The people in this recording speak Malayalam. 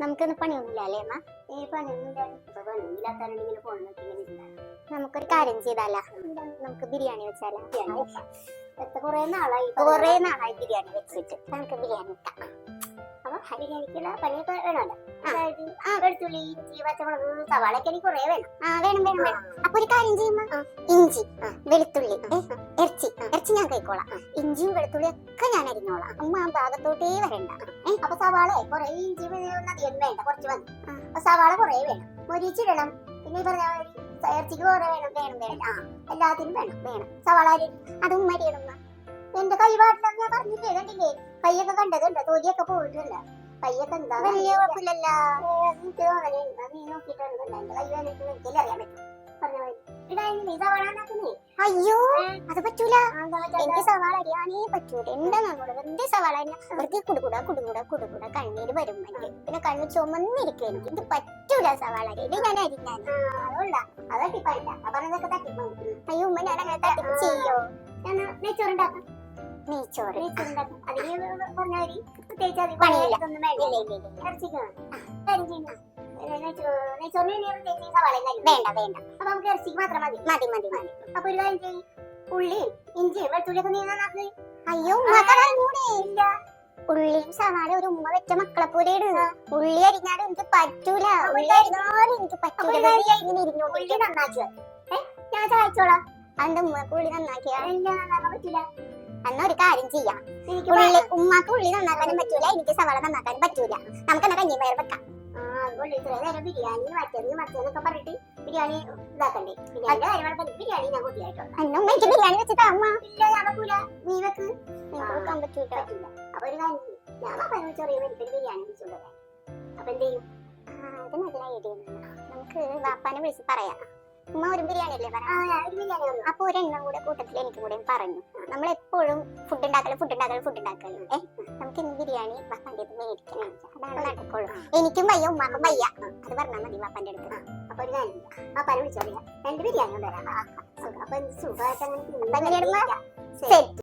നമുക്കിന്ന് പണിയൊന്നുമില്ല അല്ലേ അമ്മ? ഈ പണിയൊന്നുമില്ല ഇപ്പൊ ഇങ്ങനെ ഇങ്ങനെ ഇരുന്നാണ്. നമുക്കൊരു കാര്യം ചെയ്താലാ? നമുക്ക് ബിരിയാണി വെച്ചാലാ? എത്ര കുറെ നാളായി കുറെ നാളായി ബിരിയാണി വെച്ചിട്ട്. നമുക്ക് ബിരിയാണി വെക്കാം. അപ്പൊ ബിരിയാണിക്കുള്ള പണിയൊക്കെ വേണമല്ലോ? ആ. അതായത് ആ. വെളുത്തുള്ളി ഇഞ്ചി പച്ചമുളക് സവാളയൊക്കെ എനിക്ക് കുറെ വേണം. ആ വേണം വേണം വേണം. അപ്പൊ ഒരു കാര്യം ചെയ്യുമ്പോ ഇഞ്ചി വെളുത്തുള്ളി ഇറച്ചി ഇറച്ചി ഇഞ്ചിയും വെളുത്തുള്ളിയും ഒക്കെ ഞാൻ അരിഞ്ഞോളാം. അമ്മ ആ ഭാഗത്തോട്ടേ വരണ്ട. അപ്പൊ സവാള കുറെ ഇഞ്ചി അധികം വേണ്ട കുറച്ച് മതി. അപ്പൊ സവാള കുറെ വേണം. മൊരിച്ചിടണം. പിന്നെ പറഞ്ഞ ഇറച്ചിക്ക് കുറെ വേണം വേണം വേണം. ആ എല്ലാത്തിനും വേണം വേണം. സവാള അരി അതും മരിയണം എന്റെ കൈ പാടില്ലെന്ന് ഞാൻ പറഞ്ഞില്ലേ കണ്ടില്ലേ? കൈയൊക്കെ കണ്ടതുണ്ട് തൊലിയൊക്കെ പോയിട്ടില്ല കൈയൊക്കെ എന്താ വലിയ കുഴപ്പമില്ലല്ലോ. എനിക്ക് തോന്നലുണ്ട് നീ നോക്കിയിട്ടുണ്ട് എന്റെ കൈ വേണ്ടിട്ട് എനിക്കല്ലേ അറിയാൻ പറ്റും പറഞ്ഞ മാതിരി. ഇടാ നീ സവാള അയ്യോ അത് പറ്റൂല. എനിക്ക് സവാള അരിയാനേ പറ്റൂല. എന്താ നമ്മൾ വെറുതെ സവാള അരിഞ്ഞാ വെറുതെ കുടുകൂടാ കുടുകൂടാ കുടുകൂടാ കണ്ണീര് വരും എനിക്ക് പിന്നെ കണ്ണ് ചുമന്നിരിക്കും എനിക്ക്. ഇത് പറ്റൂല സവാള അരി. ഇത് ഞാൻ അരിഞ്ഞാൻ പറഞ്ഞതൊക്കെ തട്ടിപ്പോ അയ്യോ ഉമ്മ ഞാൻ അങ്ങനെ തട്ടിപ്പ് ചെയ്യോ? നെയ്ച്ചോറുണ്ടാക്കാം? നെയ്ച്ചോറ്. നെയ്ച്ചോറുണ്ടാക്കാം. അതിന് പറഞ്ഞ പ്രത്യേകിച്ച് അധികം പണിയില്ല. ഇതൊന്നും വേണ്ട വേണ്ടി. അപ്പൊ നമുക്ക് ഇറച്ചിക്ക് മാത്രം മതി. മതി മതി മതി. അപ്പൊ ഒരു കാര്യം ചെയ്യും. ഉള്ളിയും ഇഞ്ചിയും വെളുത്തുള്ളിയൊക്കെ നീ നന്നാക്ക് അയ്യോ ഇല്ല. ഉള്ളിയും സവാള ഒരു ഉമ്മ വെച്ച മക്കളെ പോലെ ഇടുക. ഉള്ളി അരിഞ്ഞാലും എനിക്ക് പറ്റൂല. ഉള്ളി അരിഞ്ഞാലും എനിക്ക് പറ്റൂല. ഉള്ളി നന്നാക്കുക. ഞാൻ സഹായിച്ചോളാം അന്റെ ഉമ്മക്ക് ഉള്ളി നന്നാക്കിയാ? നന്നാക്കാൻ എന്നാ ഒരു കാര്യം ചെയ്യാം. ഉള്ളി ഉമ്മാക്ക് ഉള്ളി നന്നാക്കാനും പറ്റൂല. എനിക്ക് സവാള നന്നാക്കാനും പറ്റൂല. നമുക്ക് എന്നാ കഞ്ഞിമയർ വെക്കാം. അതുകൊണ്ട് ഇത്ര നേരം ബിരിയാണി മറ്റേന്ന് മറ്റേന്നൊക്കെ പറഞ്ഞിട്ട് ബിരിയാണി ഇതാക്കണ്ടേ? ബിരിയാണിന്റെ കാര്യങ്ങളൊക്കെ ബിരിയാണി ഞാൻ കൂട്ടിയായിട്ടുണ്ട് ബിരിയാണി വെച്ചിട്ട് അമ്മ? ഇല്ല ഞാൻ വെക്കൂല. നീ വെക്ക്. വെക്കാൻ പറ്റൂല. പറ്റില്ല. അപ്പൊ ഒരു കാര്യം. ഞാൻ പറഞ്ഞു ചെറിയ എനിക്കൊരു ബിരിയാണി വെച്ചുള്ളത് അപ്പൊ എന്ത് ചെയ്യും? അത് നല്ല ഐഡിയ നമുക്ക് വാപ്പാനെ വിളിച്ച് പറയാം. ഉമ്മ ഒരു ബിരിയാണി അല്ലേ പറഞ്ഞു? അപ്പൊ ഒരെണ്ണം കൂടെ കൂട്ടത്തിൽ എനിക്ക് കൂടെ പറഞ്ഞു. നമ്മൾ എപ്പോഴും ഫുഡ് ഉണ്ടാക്കൽ ഫുഡ് ഉണ്ടാക്കൽ ഫുഡ് ഉണ്ടാക്കൽ ഏ? നമുക്ക് ഇന്ന് ബിരിയാണി വാപ്പാന്റെ അടുത്ത് മേടിക്കണം അതാണ് നടക്കുള്ളൂ. എനിക്കും വയ്യ ഉമ്മാക്കും വയ്യ. അത് പറഞ്ഞാൽ മതി വാപ്പാന്റെ അടുത്ത്. അപ്പൊ ഒരു കാര്യം പല വിളിച്ചോളിയാ രണ്ട് ബിരിയാണി കൊണ്ടുവരാം അപ്പൊ സുഖമായിട്ട് അങ്ങനെ സെറ്റ്.